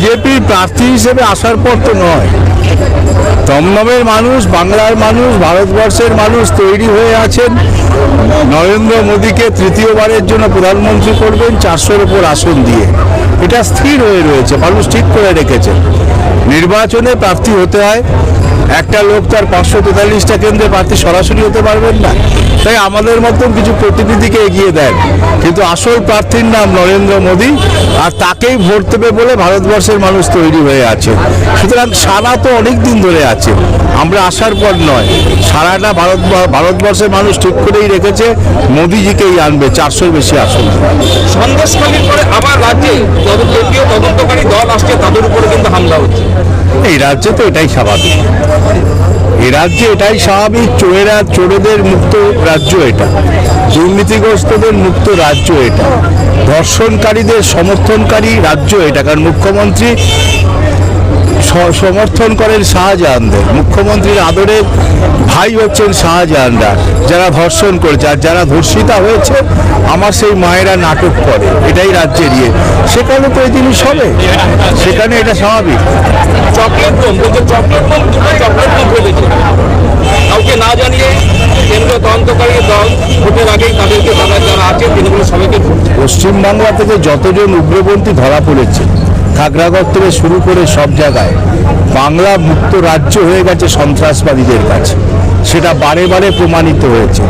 BJP প্রার্থী হিসেবে আসার পর তো নয়। দমদমের মানুষ, বাংলার মানুষ, ভারতবর্ষের মানুষ তৈরি হয়ে আছেন। নরেন্দ্র মোদীকে তৃতীয়বারের জন্য প্রধানমন্ত্রী করবেন চারশোর উপর আসন দিয়ে। এটা স্থির হয়ে রয়েছে, মানুষ ঠিক করে রেখেছে। নির্বাচনে প্রার্থী হতে হয়। একটা লোক তার পাঁচশো তেতাল্লিশটা কেন্দ্রে প্রার্থী সরাসরি হতে পারবেন না। তাই আমাদের মতন কিছু প্রতিনিধিকে এগিয়ে দেন। কিন্তু আসল প্রার্থীর নাম নরেন্দ্র মোদী, আর তাকেই ভোট দেবে বলে ভারতবর্ষের মানুষ তৈরি হয়ে আছে। সুতরাং সারা তো অনেক দিন ধরে আছে। আমরা আসার পর নয়। সারাটা ভারত ভারতবর্ষের মানুষ ঠিক করেই রেখেছে, মোদিজিকেই আনবে চারশোর বেশি আসন। সন্দেশখালীর পরে আবার রাজ্যে কেন্দ্রীয় তদন্তকারী দল আসছে, তাদের উপরে কিন্তু হামলা হচ্ছে। এই রাজ্যে তো এটাই স্বাভাবিক। এ রাজ্যে এটাই স্বাভাবিক, চোরেরা, চোরেদের মুক্ত রাজ্য এটা। দুর্নীতিগ্রস্তদের মুক্ত রাজ্য এটা। ধর্ষণকারীদের সমর্থনকারী রাজ্য এটা। কারণ মুখ্যমন্ত্রী সমর্থন করেন শাহজাহানদের। মুখ্যমন্ত্রীর আদরের ভাই হচ্ছেন শাহজাহানরা যারা ধর্ষণ করেছে। আর যারা ধর্ষিতা হয়েছে আমার সেই মায়েরা নাটক করে। এটাই রাজ্যের ইয়ে। সেখানে তো এই জিনিস হবে। সেখানে এটা স্বাভাবিক। চকলেট কাউকে না জানিয়ে কেন্দ্রীয় তদন্তকারী দল ভোটের আগেই তাদেরকে তারা যারা আছে সবাইকে পশ্চিমবাংলা থেকে যতজন উগ্রপন্থী ধরা পড়েছে খাগড়াগড় থেকে শুরু করে সব জায়গায় বাংলা মুক্ত রাজ্য হয়ে গেছে সন্ত্রাসবাদীদের কাছে। সেটা বারে বারে প্রমাণিত হয়েছে।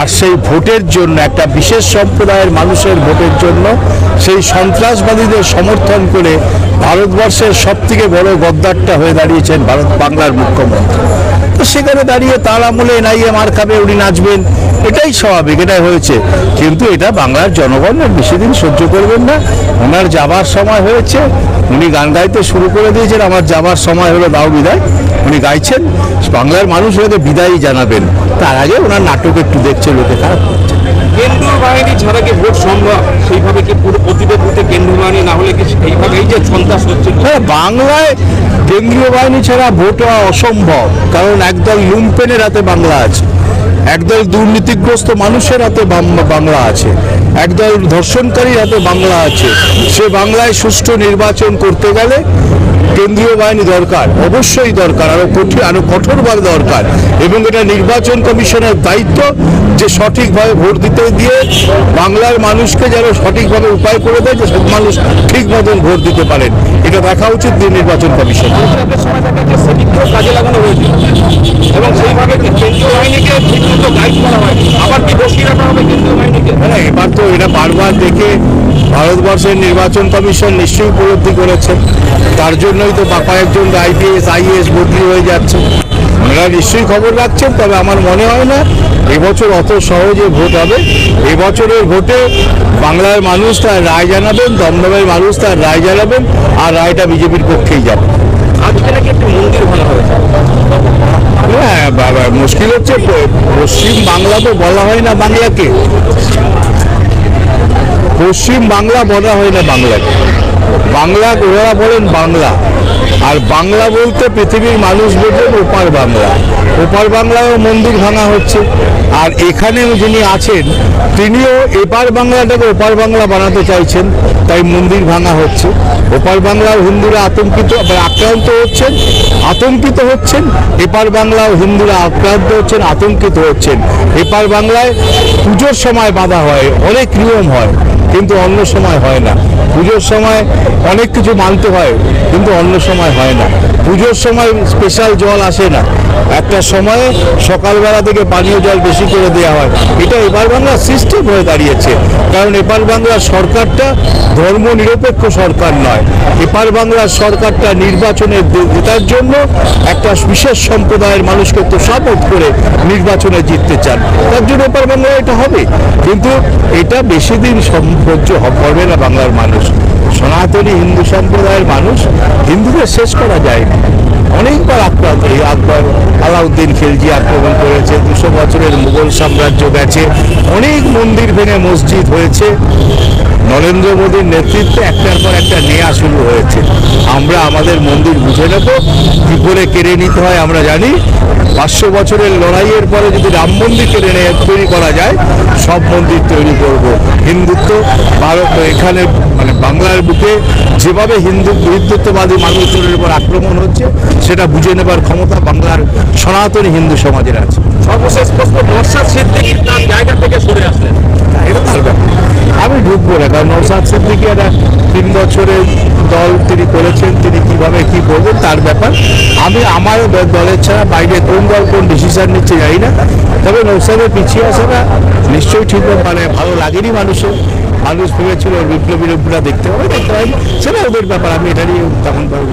আর সেই ভোটের জন্য, একটা বিশেষ সম্প্রদায়ের মানুষের ভোটের জন্য সেই সন্ত্রাসবাদীদের সমর্থন করে ভারতবর্ষের সবথেকে বড় গদ্দারটা হয়ে দাঁড়িয়েছেন ভারত, বাংলার মুখ্যমন্ত্রী। সেখানে দাঁড়িয়ে তার আমলে এনআইএ মার খাবে উনি নাচবেন। এটাই স্বাভাবিক এটাই হয়েছে। কিন্তু এটা বাংলার জনগণ বেশি দিন সহ্য করবেন না। ওনার যাবার সময় হয়েছে। উনি গান গাইতে শুরু করে দিয়েছেন। আমার যাবার সময় হলো দাও বিদায়। উনি গাইছেন। বাংলার মানুষ ওকে বিদায়ই জানাবেন। তার আগে ওনার নাটক একটু দেখছে লোকে খারাপ কেন্দ্রীয় বাহিনী ছাড়া কি ভোট সম্ভব? সেইভাবে কি পুরো বুথে কেন্দ্রীয় বাহিনী? না হলে কি এইভাবে এই যে সন্ত্রাস হচ্ছে? হ্যাঁ বাংলায় কেন্দ্রীয় বাহিনী ছাড়া ভোট হওয়া অসম্ভব। কারণ একদল লুম্পেনের হাতে বাংলা আছে, একদল দুর্নীতিগ্রস্ত মানুষের হাতে বাংলা আছে, একদল ধর্ষণকারীর হাতে বাংলা আছে। সে বাংলায় সুষ্ঠু নির্বাচন করতে গেলে কেন্দ্রীয় বাহিনী দরকার, অবশ্যই দরকার, আরও কঠিন আরও কঠোরভাবে দরকার। এবং এটা নির্বাচন কমিশনের দায়িত্ব যে সঠিকভাবে ভোট দিতে দিয়ে বাংলার মানুষকে যেন সঠিকভাবে উপায় করে দেয়, যে সব মানুষ ঠিক মতন ভোট দিতে পারেন। এটা দেখা উচিত যে নির্বাচন কমিশন। কাজে লাগানো হয়েছে। এবং সেইভাবে কেন্দ্রীয় বাহিনীকে ঠিকমতো গাইড করা হয়? আবার কি বসিয়ে রাখা হবে কেন্দ্রীয় বাহিনীকে? হ্যাঁ এবার তো এটা বারবার দেখে ভারতবর্ষের নির্বাচন কমিশন নিশ্চয়ই উপলব্ধি করেছে। তার জন্যই তো বা কয়েকজন আইপিএস আইএস বদলি হয়ে যাচ্ছে। ওনারা নিশ্চয়ই খবর রাখছেন তবে আমার মনে হয় না এবছর অত সহজে ভোট হবে। এবছরের ভোটে বাংলার মানুষ তার রায় জানাবেন দমদমের মানুষ তার রায় জানাবেন আর রায়টা বিজেপির পক্ষেই যাবে। আজকে নাকি একটি মন্দির ভাঙা হয়েছে। হ্যাঁ মুশকিল হচ্ছে পশ্চিম বাংলা তো বলা হয় না বাংলাকে। পশ্চিম বাংলা বলা হয় না বাংলাকে। বাংলা ওরা বলেন বাংলা। আর বাংলা বলতে পৃথিবীর মানুষ বোঝেন ওপার বাংলা। ওপার বাংলায়ও মন্দির ভাঙা হচ্ছে। আর এখানে যিনি আছেন, তিনিও এপার বাংলাটাকে ওপার বাংলা বানাতে চাইছেন, তাই মন্দির ভাঙা হচ্ছে। ওপার বাংলার হিন্দুরা আতঙ্কিত আক্রান্ত হচ্ছেন, আতঙ্কিত হচ্ছেন। এপার বাংলাও হিন্দুরা আক্রান্ত হচ্ছেন, আতঙ্কিত হচ্ছেন। এপার বাংলায় পুজোর সময় বাধা হয়, অনেক নিয়ম হয়। কিন্তু অন্য সময় হয় না। পুজোর সময় অনেক কিছু মানতে হয়, কিন্তু অন্য সময় হয় না। পুজোর সময় স্পেশাল জল আসে না। একটা সময়ে সকালবেলা থেকে পানীয় জল বেশি করে দেওয়া হয়। এটা এপার বাংলার সিস্টেম হয়ে দাঁড়িয়েছে। কারণ এপার বাংলার সরকারটা ধর্ম নিরপেক্ষ সরকার নয়। এপার বাংলার সরকারটা নির্বাচনে জেতার জন্য একটা বিশেষ সম্প্রদায়ের মানুষকে তোষামত করে নির্বাচনে জিততে চান। তার জন্য এপার বাংলা এটা হবে। কিন্তু এটা বেশি দিন সহ্য করবে না বাংলার মানুষ। সনাতনী হিন্দু সম্প্রদায়ের মানুষ হিন্দুদের শেষ করা যায়নি। অনেকবার আক্রান্ত এই আকবর আলাউদ্দিন খিলজি আক্রমণ করেছে, দুশো বছরের মুঘল সাম্রাজ্য গেছে, অনেক মন্দির ভেঙে মসজিদ হয়েছে। নরেন্দ্র মোদীর নেতৃত্বে একটার পর একটা নেয়া শুরু হয়েছে। আমরা আমাদের মন্দির বুঝে নেব, কী করে কেড়ে নিতে হয় আমরা জানি। পাঁচশো বছরের লড়াইয়ের পরে যদি রাম মন্দির কেড়ে তৈরি করা যায়, সব মন্দির তৈরি করব। হিন্দুত্ব, ভারত এখানে মানে বাংলার বুকে যেভাবে হিন্দু হিন্দুত্ববাদী মানুষজনের উপর আক্রমণ হচ্ছে সেটা বুঝে নেবার ক্ষমতা বাংলার সনাতনী হিন্দু সমাজের আছে। সর্বশেষ প্রশ্ন নরসাদ সিদ্দিকি তার জায়গা থেকে সরে আসলেন। এটা তার ব্যাপার। আমি ঢুকবো না কারণ নৌসাদ সিদ্দিকি একটা তিন বছরে দল তিনি করেছেন তিনি কীভাবে কি করবেন তার ব্যাপার। আমি আমার দলের ছাড়া বাইরে কোন দল কোন ডিসিশন নিচ্ছে জানি না। তবে নৌসাদের পিছিয়ে আসাটা নিশ্চয়ই ঠিক মানে ভালো লাগেনি মানুষের। মানুষ ভেবেছিল বিপ্লবী রূপটা দেখতে হবে দেখতে হয় সেটা ওদের ব্যাপার আমি এটা নিয়ে তেমন ভাবে